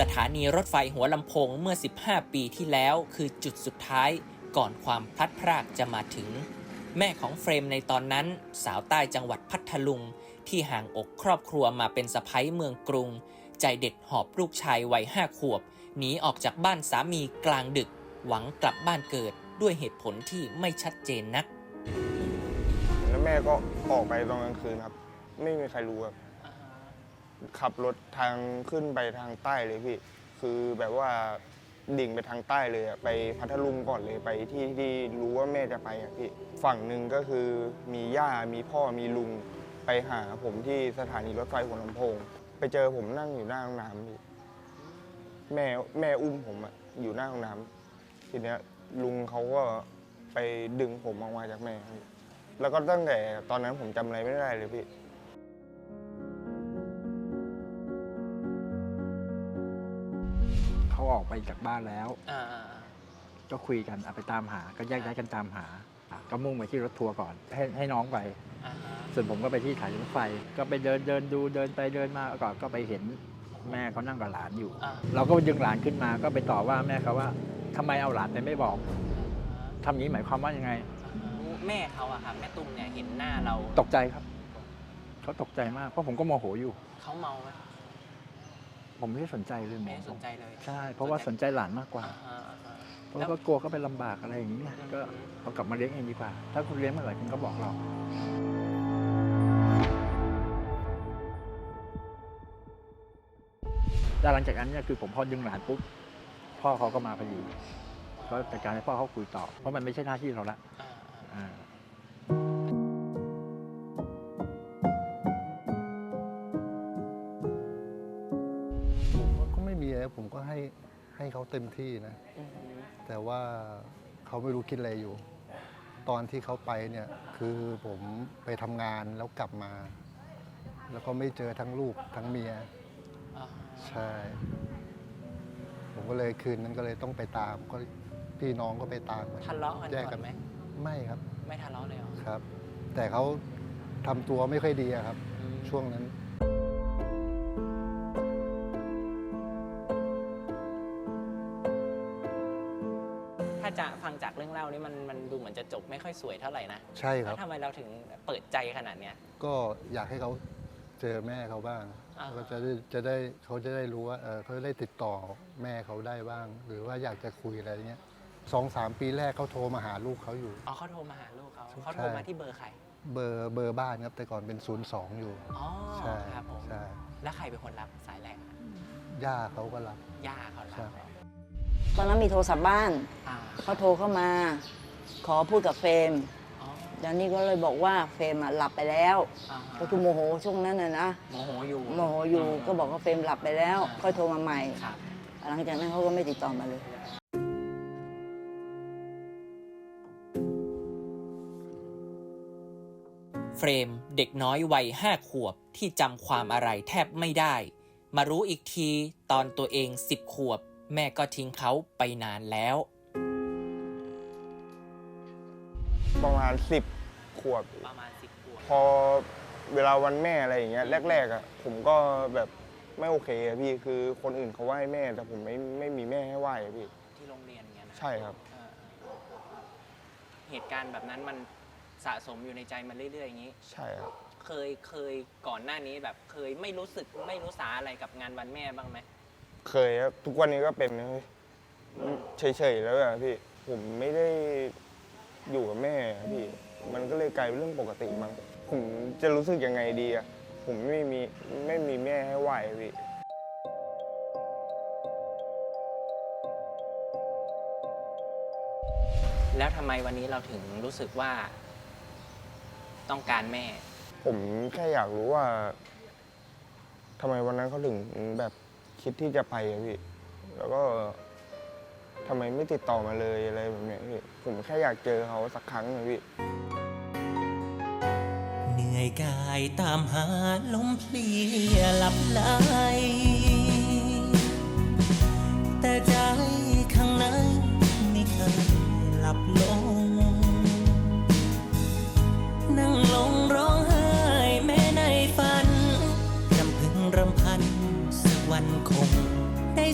สถานีรถไฟหัวลำโพงเมื่อ 15 ปีที่แล้วคือจุดสุดท้ายก่อนความพลัดพรากจะมาถึง แม่ของเฟรมในตอนนั้น สาวใต้จังหวัดพัทลุง ที่ห่างอกครอบครัวมาเป็นสะพ้ยเมืองกรุง ใจเด็ดหอบลูกชายวัยห้าขวบหนีออกจากบ้านสามีกลางดึก หวังกลับบ้านเกิดด้วยเหตุผลที่ไม่ชัดเจนนัก แล้วแม่ก็ออกไปตอนกลางคืนครับ ไม่มีใครรู้ครับ ขับรถทางขึ้นไปทางใต้เลยพี่ คือแบบว่าดิ่งไปทางใต้เลยอะไปพัทลุงก่อนเลยไปที่ที่รู้ว่าแม่จะไปอะพี่ ฝั่งหนึ่งก็คือมีย่ามีพ่อมีลุงไปหาผมที่สถานีรถไฟหัวลำโพง ไปเจอผมนั่งอยู่หน้าห้องน้ำพี่แม่แม่อุ้มผมอะอยู่หน้าห้องน้ำทีเนี้ยลุงเขาก็ไปดึงผมออกมาจากแม่พี่แล้วก็ตั้งแต่ตอนนั้นผมจำอะไรไม่ได้เลยพี่ เขาออกไปจากบ้านแล้ว อ่าก็คุยกันเอาไปตามหา ก็แยกย้ายกันตามหาก็มุ่งไปที่รถทัวร์ก่อน ให้ให้น้องไป อ่าส่วนผมก็ไปที่สถายรถไฟ ก็ไปเดินเดินดูเดินไปเดินมาก่อนก็ไปเห็นแม่เขานั่งกับหลานอยู่ อ่าเราก็ดึงหลานขึ้นมาก็ไปต่อว่าแม่เขาว่าทำไมเอาหลานไปไม่บอกทำอย่างนี้หมายความว่ายังไง แม่เขาอะครับแม่ตุ้มเนี่ยเห็นหน้าเราตกใจครับเขาตกใจมากเพราะผมก็โมโหอยู่ เขาเมาไหม ผมไม่ได้สนใจเลยหมไม่อได้สนใจเลยใช่ เพราะว่าสนใจหลานมากกว่า อ่าอ่าเพราะว่าก็กลัวเขาไปลำบากอะไรอย่างนี้ไงก็เอากลับมาเลี้ยงเองดีกว่า ถ้าคุณเลี้ยงเมื่อไหร่คุณก็บอกเรา แล้วหลังจากนั้นเนี่ยคือผมพอดึงหลานปุ๊บพ่อเขาก็มาพอดีก็จัดการให้พ่อเขาคุยต่อ เพราะมันไม่ใช่หน้าที่เราละอ่าอ่าอ่า ก็ไม่มีอะไรผมก็ให้ให้เขาเต็มที่นะ อืมแต่ว่าเขาไม่รู้คิดอะไรอยู่ ตอนที่เขาไปเนี่ยคือผมไปทำงานแล้วกลับมา แล้วก็ไม่เจอทั้งลูกทั้งเมีย อ่าใช่ ผมก็เลยคืนนั้นก็เลยต้องไปตามก็พี่น้องก็ไปตามทะเลาะกันแยกก่กัอนนไหมไม่ครับไม่ทะเลาะเลยเหรอครับ แต่เขาทำตัวไม่ค่อยดีอะครับ อืมช่วงนั้นาจะฟังจากเรื่องเล่านี่มันมันดูเหมือนจะจบไม่ค่อยสวยเท่าไหร่นะใช่คแล้รับวทำไมเราถึงเปิดใจขนาดเนี้ย ก็อยากให้เขาเจอแม่เขาบ้างอ่า ก็จะได้จะได้เขาจะได้รู้ว่าเออเขาจะได้ติดต่อแม่เขาได้บ้าง หรือว่าอยากจะคุยอะไรเงี้ยสองสามปีแรกเขาโทรมาหาลูกเขาอยู่ อ๋อเขาโทรมาหาลูกเขาใช่เขาโทรมาที่เบอร์ใครเบอร์เบอร์บ้านครับ แต่ก่อนเป็นศูนย์สองอยู่ อ๋อใช่ครับผมใช่แล้วใครเป็นคนรับสายแรกอะย่าเขาก็รับ ย่าเขารับใช่ ตอนนั้นมีโทรศัพท์บ้าน อ่าเขาโทรเข้ามา ขอพูดกับเฟรมอ๋อเดี๋ยวนี้ก็เลยบอกว่าเฟรมอะหลับไปแล้ว อ่าฮะก็คือโมโหช่วงนั้นน่ะนะ โมโหอยู่โมโหอยู่ก็บอกว่าเฟรมหลับไปแล้วอ่าค่อยโทรมาใหม่ ครับ หลังจากนั้นเขาก็ไม่ติดต่อมาเลย เฟรมเด็กน้อยวัยห้าขวบที่จำความอะไรแทบไม่ได้ มารู้อีกทีตอนตัวเองสิบขวบ แม่ก็ทิ้งเขาไปนานแล้ว ประมาณสิบขวบ ประมาณสิบขวบพอเวลาวันแม่อะไรอย่างเงี้ยแรกๆอะผมก็แบบไม่โอเคอะพี่คือคนอื่นเขาไหว้แม่ แต่ผมไม่ไม่มีแม่ให้ไหว้อะพี่ ที่โรงเรียนเงี้ยนะใช่ครับ เออเหตุการณ์แบบนั้นมันสะสมอยู่ในใจมันเรื่อยๆอย่างนี้ ใช่ครับ เคยเคยก่อนหน้านี้แบบเคยไม่รู้สึกไม่รู้สาอะไรกับงานวันแม่บ้างไหม เคยครับทุกวันนี้ก็เป็นนะพี่เฉยๆแล้วอะพี่ ผมไม่ได้อยู่กับแม่อะพี่ มันก็เลยกลายเป็นเรื่องปกติมั้งผมจะรู้สึกยังไงดีอะผมไม่มีไม่มีแม่ให้ไหวอะพี่ แล้วทำไมวันนี้เราถึงรู้สึกว่า ต้องการแม่ ผมแค่อยากรู้ว่าทำไมวันนั้นเขาถึงแบบ คิดที่จะไปอะพี่ แล้วก็ทำไมไม่ติดต่อมาเลยอะไรแบบนี้พี่ผมแค่อยากเจอเขาสักครั้งนะพี่ เหนื่อยกายตามหาลมเพลียหลับไหลแต่ใจข้างในไม่เคยหลับลง นั่งลงร้องไห้แม้ในฝันรำพึงรำพัน วันคงได้